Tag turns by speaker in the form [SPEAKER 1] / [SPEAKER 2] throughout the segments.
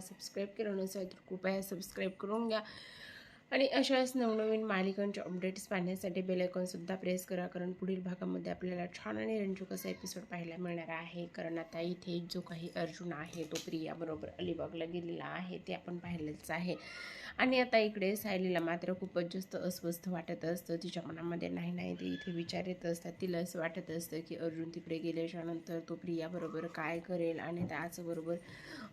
[SPEAKER 1] Subscribe केलं नसेल तर कृपया सबस्क्राईब करून घ्या आणि अशाच नवनवीन मालिकांचे अपडेट्स पाहण्यासाठी बेलायकॉनसुद्धा प्रेस करा कारण पुढील भागामध्ये आपल्याला छान आणि रंजूक असा एपिसोड पाहायला मिळणार आहे. कारण आता इथे जो काही अर्जुन आहे तो प्रियाबरोबर अलिबागला गेलेला आहे ते आपण पाहिलंच आहे. आणि आता इकडे सायलीला मात्र खूपच जास्त अस्वस्थ वाटत असतं. तिच्या मनामध्ये नाही नाही ते इथे विचार येत असतात. तिला असं वाटत असतं की अर्जुन तिकडे गेल्याच्यानंतर तो प्रियाबरोबर काय करेल आणि त्याचबरोबर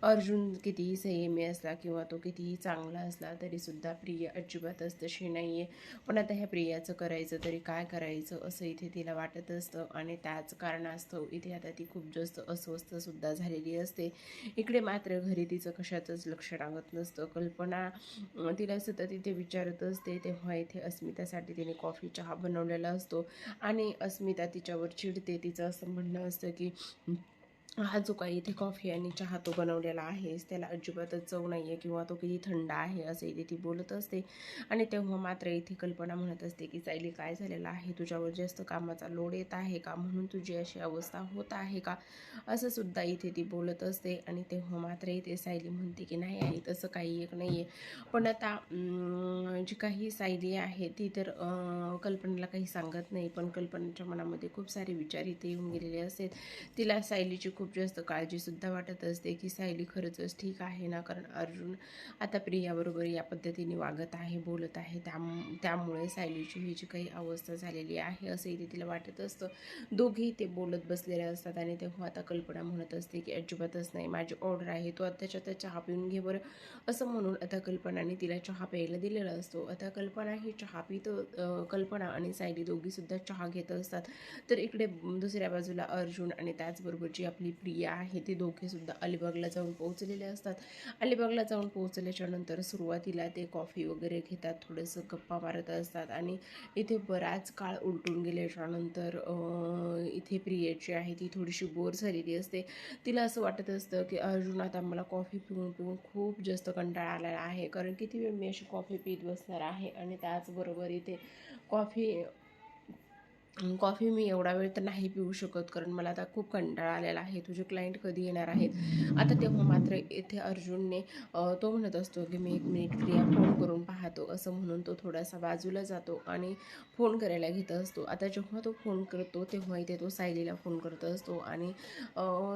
[SPEAKER 1] अर्जुन कितीही संयमी असला किंवा तो कितीही चांगला असला तरीसुद्धा प्रिया अजिबातच तशी नाही आहे पण आता ह्या प्रियाचं करायचं तरी काय करायचं असं इथे तिला वाटत असतं आणि त्याच कारणास्तव इथे आता ती खूप जास्त अस्वस्थसुद्धा झालेली असते. इकडे मात्र घरी तिचं कशाचंच लक्ष लागत नसतं. कल्पना तिला सतत इथे विचारत असते. तेव्हा इथे अस्मितासाठी तिने कॉफी चहा बनवलेला असतो आणि अस्मिता तिच्यावर चिडते. तिचं असं म्हणणं असतं की हा जो काही इथे कॉफी आणि चहा तो बनवलेला आहेस त्याला अजिबातच चव नाही आहे किंवा तो किती थंड आहे असं इथे ती बोलत असते. आणि तेव्हा मात्र इथे कल्पना म्हणत असते की सायली काय झालेलं आहे? तुझ्यावर जास्त कामाचा लोड येत आहे का? म्हणून तुझी अशी अवस्था होत आहे का? असं सुद्धा इथे ती बोलत असते. आणि तेव्हा मात्र इथे सायली म्हणते की नाही आहे तसं काही एक नाही आहे पण आता जी काही सायली आहे ती तर कल्पनेला काही सांगत नाही. पण कल्पनेच्या मनामध्ये खूप सारे विचार इथे येऊन गेलेले असतात. तिला सायलीची खूप खूप जास्त काळजीसुद्धा वाटत असते की सायली खरंच ठीक आहे ना? कारण अर्जुन आता प्रियाबरोबर या पद्धतीने वागत आहे बोलत आहे. त्याम त्यामुळे सायलीची ही जी काही अवस्था झालेली आहे असंही ते तिला वाटत असतं. दोघेही ते बोलत बसलेले असतात आणि तेव्हा आता कल्पना म्हणत असते की अजिबातच नाही माझी ऑर्डर आहे तो आत्ताच्या आता चहा पिऊन घे बरं. असं म्हणून आता कल्पनाने तिला चहा प्यायला दिलेला असतो. आता कल्पना ही चहा पित कल्पना आणि सायली दोघीसुद्धा चहा घेत असतात. तर इकडे दुसऱ्या बाजूला अर्जुन आणि त्याचबरोबर जी आपली प्रिया आहे ते दोघेसुद्धा अलिबागला जाऊन पोहोचलेले असतात. अलिबागला जाऊन पोहोचल्याच्या नंतर सुरुवातीला ते कॉफी वगैरे घेतात थोडंसं गप्पा मारत असतात आणि इथे बराच काळ उलटून गेल्याच्यानंतर इथे प्रियाची आहे ती थोडीशी बोर झालेली असते. तिला असं वाटत असतं की अर्जुन आता मला कॉफी पिऊन पिऊन खूप जास्त कंटाळा आलेला आहे कारण किती वेळ मी अशी कॉफी पीत बसणार आहे? आणि त्याचबरोबर इथे कॉफी कॉफी मी एवढा वेळ तर नाही पिऊ शकत कारण मला आता खूप कंटाळा आलेला आहे. तुझे क्लायंट कधी येणार आहेत? आता तेव्हा मात्र इथे अर्जुनने तो म्हणत असतो की मी एक मिनिट क्रिया फोन करून पाहतो असं म्हणून तो थोडासा बाजूला जातो आणि फोन करायला घेत असतो. आता जेव्हा तो फोन करतो तेव्हा इथे तो सायलीला फोन करत असतो आणि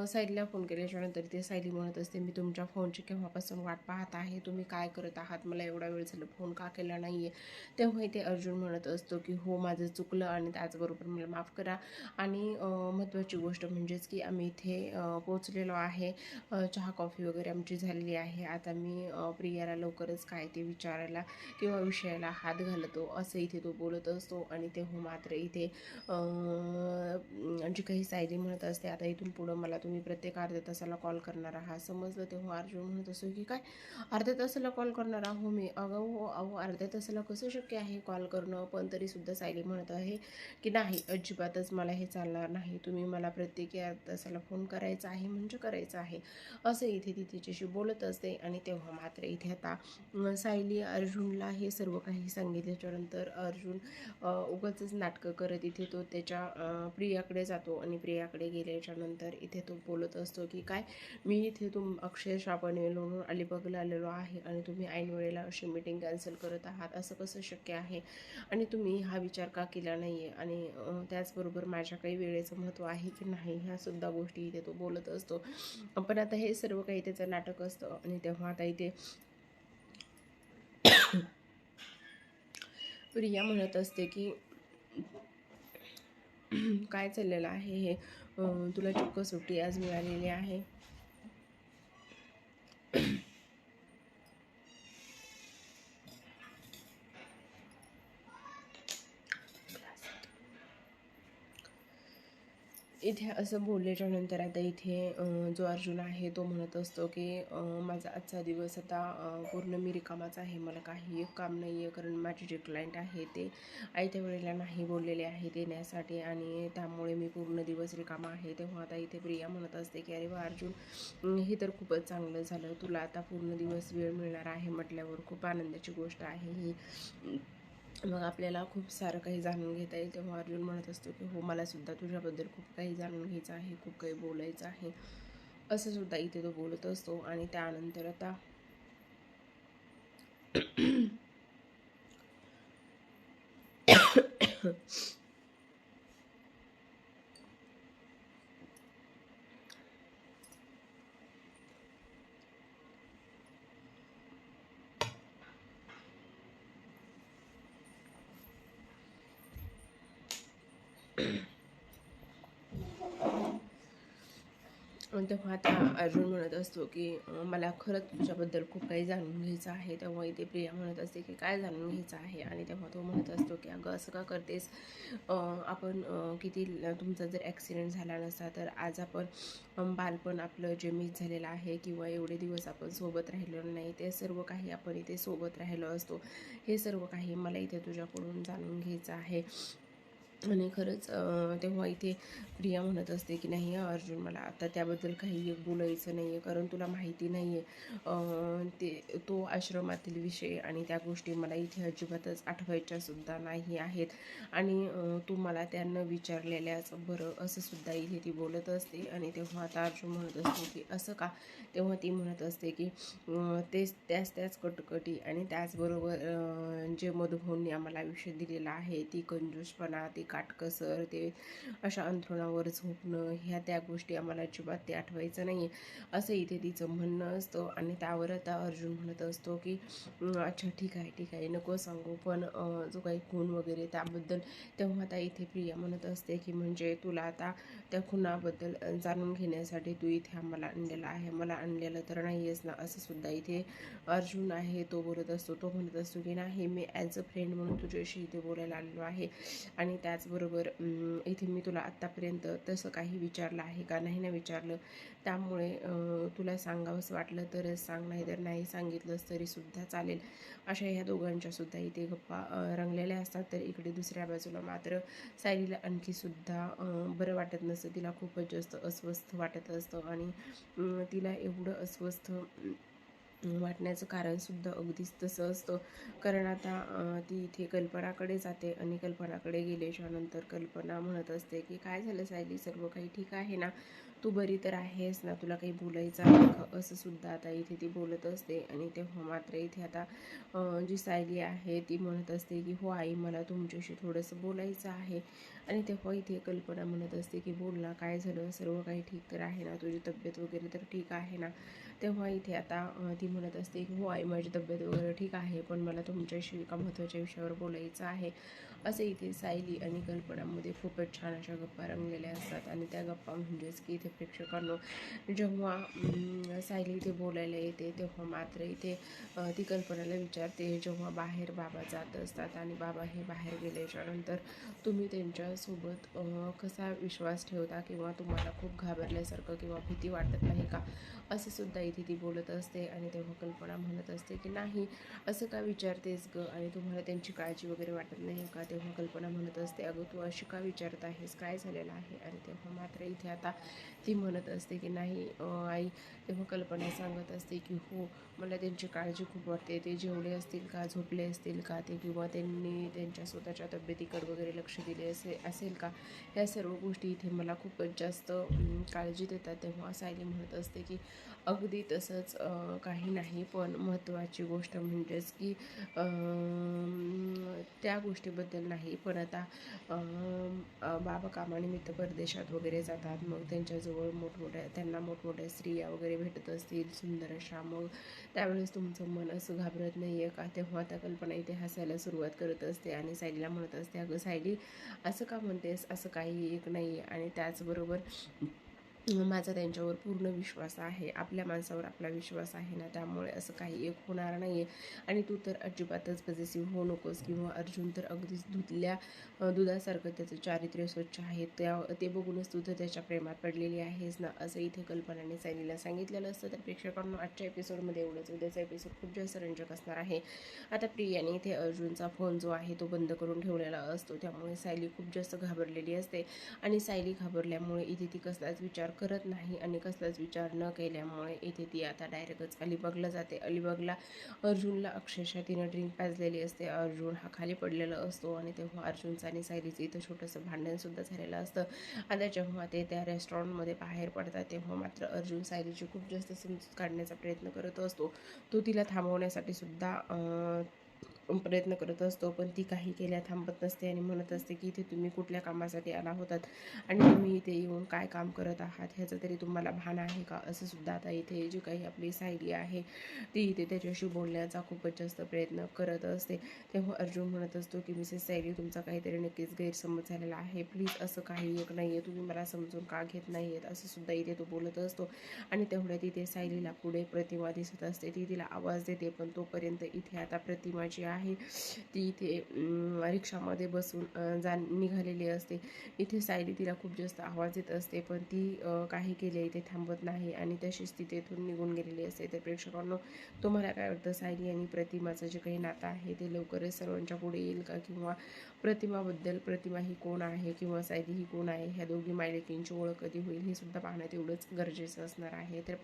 [SPEAKER 1] सायलीला फोन केल्याच्यानंतर ते सायली म्हणत असते मी तुमच्या फोनची केव्हापासून वाट पाहत आहे? तुम्ही काय करत आहात? मला एवढा वेळ झालं फोन का केला नाही आहे तेव्हा इथे अर्जुन म्हणत असतो की हो माझं चुकलं आणि त्याचबरोबर मला माफ करा. आणि महत्त्वाची गोष्ट म्हणजेच की आम्ही इथे पोचलेलो आहे. चहा कॉफी वगैरे आमची झालेली आहे. आता मी प्रियाला लवकरच काय ते विचारायला किंवा विषयाला हात घालतो असं इथे तो बोलत असतो. आणि तेव्हा हो मात्र इथे जी काही सायली म्हणत असते आता इथून पुढं मला तुम्ही प्रत्येक अर्ध्या तासाला कॉल करणार आहात. समजलं तेव्हा हो अर्जुन म्हणत असतो की काय? अर्ध्या तासाला कॉल करणार आहो मी? अगं हो अहो अर्ध्या तासाला कसं शक्य आहे कॉल करणं? पण तरीसुद्धा सायली म्हणत आहे की नाही अजिबातच मला हे चालणार नाही. तुम्ही मला प्रत्येक अर्ध्या तासाला फोन करायचा आहे म्हणजे करायचा आहे. असं इथे ती तिच्याशी बोलत असते आणि तेव्हा मात्र इथे आता सायली अर्जुनला हे सर्व काही सांगितल्याच्या नंतर अर्जुन उगाच नाटकं करत इथे तो त्याच्या प्रियाकडे जातो आणि प्रियाकडे गेल्याच्यानंतर इथे तो बोलत असतो की काय? मी इथे तुम अक्षरशः पनवेलवरून अलिबागला आलेलो आहे आणि तुम्ही ऐन वेळेला अशी मीटिंग कॅन्सल करत आहात. असं कसं शक्य आहे? आणि तुम्ही हा विचार का केला नाही आहे आणि त्याचबरोबर माझ्या काही वेळेचं महत्त्व आहे की नाही ह्या सुद्धा गोष्टी इथे तो बोलत असतो. पण आता हे सर्व काही त्याचं नाटक असतं आणि तेव्हा आता इथे प्रिया म्हणत असते की काय चाललेलं आहे हे? तुला चक्क सुट्टी आज मिळालेली आहे. इथे असं बोलल्याच्या नंतर आता इथे जो अर्जुन आहे तो म्हणत असतो की माझा आजचा दिवस आता पूर्ण मी रिकामाच आहे. मला काही एक काम नाही आहे कारण माझे जे क्लायंट आहे ते आयत्या वेळेला नाही बोललेले आहे देण्यासाठी आणि त्यामुळे मी पूर्ण दिवस रिकामा आहे. तेव्हा आता इथे प्रिया म्हणत असते की अरे वा अर्जुन हे तर खूपच चांगलं झालं. तुला आता पूर्ण दिवस वेळ मिळणार आहे म्हटल्यावर खूप आनंदाची गोष्ट आहे ही. मग आपल्याला खूप सारं काही जाणून घेता येईल. तेव्हा अर्जुन म्हणत असतो की हो मला सुद्धा तुझ्याबद्दल खूप काही जाणून घ्यायचं आहे खूप काही बोलायचं आहे. असं सुद्धा इथे तो बोलत असतो आणि त्यानंतर आता तेव्हा आता अर्जुन म्हणत असतो की मला खरंच तुझ्याबद्दल खूप काही जाणून घ्यायचं आहे. तेव्हा इथे प्रिया म्हणत असते की काय जाणून घ्यायचं आहे? आणि तेव्हा तो म्हणत असतो की अगं असं का करतेस? आपण किती तुमचा जर ॲक्सिडेंट झाला नसता तर आज आपण बालपण आपलं जे मिस झालेलं आहे किंवा एवढे दिवस आपण सोबत राहिलो नाही ते सर्व काही आपण इथे सोबत राहिलो असतो. हे सर्व काही मला इथे तुझ्याकडून जाणून घ्यायचं आहे. आणि खरंच तेव्हा इथे प्रिया म्हणत असते की नाही अर्जुन मला आता त्याबद्दल काही बोलायचं नाही आहे कारण तुला माहिती नाही आहे ते तो आश्रमातील विषय आणि त्या गोष्टी मला इथे अजिबातच आठवायच्या सुद्धा नाही आहेत. आणि तू मला त्यांना विचारलेल्याच बरं असं सुद्धा इथे ती बोलत असते. आणि तेव्हा आता अर्जुन म्हणत असतो की असं का? तेव्हा ती म्हणत असते की तेच त्याच त्याच कटकटी आणि त्याचबरोबर जे मधुभाऊंनी आम्हाला आयुष्य दिलेलं आहे ती कंजूसपणा ती काटकसर ते अशा अंथरुणावर झोपणं ह्या त्या गोष्टी आम्हाला अजिबात ते आठवायचं नाही असं इथे तिचं म्हणणं असतं आणि त्यावर आता अर्जुन म्हणत असतो की अच्छा ठीक आहे ठीक आहे नको सांगू पण जो काही खून वगैरे त्याबद्दल तेव्हा आता इथे प्रिया म्हणत असते की म्हणजे तुला आता त्या खुनाबद्दल जाणून घेण्यासाठी तू इथे आम्हाला आणलेला आहे. मला आणलेलं तर नाही आहेस ना असं सुद्धा इथे अर्जुन आहे तो बोलत असतो. तो म्हणत असतो की नाही मी ॲज अ फ्रेंड म्हणून तुझ्याशी इथे बोलायला आलेलो आहे. आणि त्या त्याचबरोबर इथे मी तुला आत्तापर्यंत तसं काही विचारलं आहे का नाही ना विचारलं त्यामुळे तुला सांगावंसं वाटलं तरच सांग नाही तर नाही सांगितलंच तरीसुद्धा चालेल. अशा ह्या दोघांच्यासुद्धा इथे गप्पा रंगलेल्या असतात. तर इकडे दुसऱ्या बाजूला मात्र सायलीला आणखीसुद्धा बरं वाटत नसतं. तिला खूपच जास्त अस्वस्थ वाटत असतं आणि तिला एवढं अस्वस्थ वाटण्याचं कारणसुद्धा अगदीच तसं असतं. कारण आता ती इथे कल्पनाकडे जाते आणि कल्पनाकडे गेल्याच्यानंतर कल्पना म्हणत असते की काय झालं सायली? सर्व काही ठीक आहे ना? तू बरी तर आहेस ना? तुला काही बोलायचं आहे का? असं सुद्धा आता इथे ती बोलत असते. आणि तेव्हा मात्र इथे आता जी सायली आहे ती म्हणत असते की हो आई मला तुमच्याशी थोडंसं बोलायचं आहे. आणि तेव्हा इथे कल्पना म्हणत असते की बोल ना काय झालं? सर्व काही ठीक तर आहे ना? तुझी तब्येत वगैरे तर ठीक आहे ना? तेव्हा इथे आता ती म्हणत असते की हो आई माझी तब्येत वगैरे ठीक आहे पण मला तुमच्याशी एका महत्त्वाच्या विषयावर बोलायचं आहे. असे इथे सायली आणि कल्पनामध्ये खूपच छान अशा गप्पा रंगलेल्या असतात. आणि त्या गप्पा म्हणजेच की इथे प्रेक्षकांनो जेव्हा सायली इथे बोलायला येते तेव्हा मात्र इथे ती कल्पनाला विचारते जेव्हा बाहेर बाबा जात असतात आणि बाबा हे बाहेर गेल्याच्यानंतर तुम्ही त्यांच्यासोबत कसा विश्वास ठेवता किंवा तुम्हाला खूप घाबरल्यासारखं किंवा भीती वाटत नाही का? असं सुद्धा इथे ती बोलत असते आणि तेव्हा कल्पना म्हणत असते की नाही असं का विचारतेस ग? आणि तुम्हाला त्यांची काळजी वगैरे वाटत नाही का? तेव्हा कल्पना म्हणत असते अगं तू अशी का विचारत आहेस? काय झालेलं आहे? आणि तेव्हा मात्र इथे आता ती म्हणत असते की नाही आई. तेव्हा कल्पना सांगत असते की हो मला त्यांची काळजी खूप वाटते. ते जेवले असतील का झोपले असतील का ते किंवा त्यांनी त्यांच्या स्वतःच्या तब्येतीकडे वगैरे लक्ष दिले असे असेल का? ह्या सर्व गोष्टी इथे मला खूपच जास्त काळजी देतात. तेव्हा सायली म्हणत असते की अगदी तसंच काही नाही पण महत्त्वाची गोष्ट म्हणजेच की त्या गोष्टीबद्दल नाही. पण आता बाबा कामानिमित्त परदेशात वगैरे जातात. मग त्यांच्याजवळ मोठमोठ्या त्यांना मोठमोठ्या स्त्रिया वगैरे भेटत असतील. सुंदर अशा मग त्यावेळेस तुमचं मन असं घाबरत नाही आहे का? तेव्हा त्या कल्पना इथे हसायला सुरुवात करत असते आणि सायलीला म्हणत असते अगं सायली असं का म्हणतेस? असं काही एक नाही. आहे आणि त्याचबरोबर माझा त्यांच्यावर पूर्ण विश्वास आहे आपल्या माणसावर आपला विश्वास आहे ना त्यामुळे असं काही एक होणार नाही आहे आणि तू तर अजिबातच पजेसिव्ह होऊ नकोस किंवा अर्जुन तर अगदीच दुधल्या दुधासारखं त्याचं चारित्र्य स्वच्छ आहे. त्या ते बघूनच तू तर त्याच्या प्रेमात पडलेली आहेस ना असं इथे कल्पनाने सायलीला सांगितलेलं असतं. तर प्रेक्षकांना आजच्या एपिसोडमध्ये एवढंच. उद्याचा एपिसोड खूप जास्त रंजक असणार आहे. आता प्रियाने इथे अर्जुनचा फोन जो आहे तो बंद करून ठेवलेला असतो. त्यामुळे सायली खूप जास्त घाबरलेली असते. आणि सायली घाबरल्यामुळे इथे ती कसलाच विचार करत नाही आणि कसलाच विचार न केल्यामुळे इथे ती आता डायरेक्टच अलिबागला जाते. अलिबागला अर्जुनला अक्षरशः तिनं ड्रिंक पाजलेली असते. अर्जुन हा खाली पडलेला असतो आणि तेव्हा अर्जुनचं आणि सायलीचं इथं छोटंसं भांडणसुद्धा झालेलं असतं. आता जेव्हा ते त्या रेस्टॉरंटमध्ये बाहेर पडतात. तेव्हा मात्र अर्जुन सायलीची खूप जास्त समजूत काढण्याचा प्रयत्न करत असतो. तो तिला थांबवण्यासाठी सुद्धा प्रयत्न करत असतो पण ती काही केल्या थांबत नसते आणि म्हणत असते की इथे तुम्ही कुठल्या कामासाठी आला होतात आणि तुम्ही इथे येऊन काय काम करत आहात? ह्याचं तरी तुम्हाला भान आहे का? असं सुद्धा आता इथे जी काही आपली सायली आहे ती इथे त्याच्याशी बोलण्याचा खूपच जास्त प्रयत्न करत असते. तेव्हा अर्जुन म्हणत असतो की मिसेस सायली तुमचा काहीतरी नक्कीच गैरसमज झालेला आहे. प्लीज असं काही एक नाही आहे तुम्ही मला समजून का घेत नाही आहेत असं सुद्धा इथे तो बोलत असतो. आणि तेवढ्या तिथे सायलीला पुढे प्रतिमा दिसत असते. ती तिला आवाज देते पण तोपर्यंत इथे आता प्रतिमा जी आहे. आहे. ती इथे रिक्षामध्ये बसून जा निघालेली असते. इथे सायली तिला खूप जास्त आवाज येत असते पण ती काही केले इथे थांबत नाही आणि तशीच ती तेथून निघून गेलेली असते. तर प्रेक्षकांनो तुम्हाला काय वाटतं? सायली आणि प्रतिमाचं जे काही नातं आहे ते लवकरच सर्वांच्या पुढे येईल का? किंवा प्रतिमाबद्दल प्रतिमा ही कोण आहे? किंवा सायली ही कोण आहे? ह्या दोघी मायलेकींची ओळख कधी होईल? हे सुद्धा पाहण्यात एवढंच गरजेचं असणार आहे. तर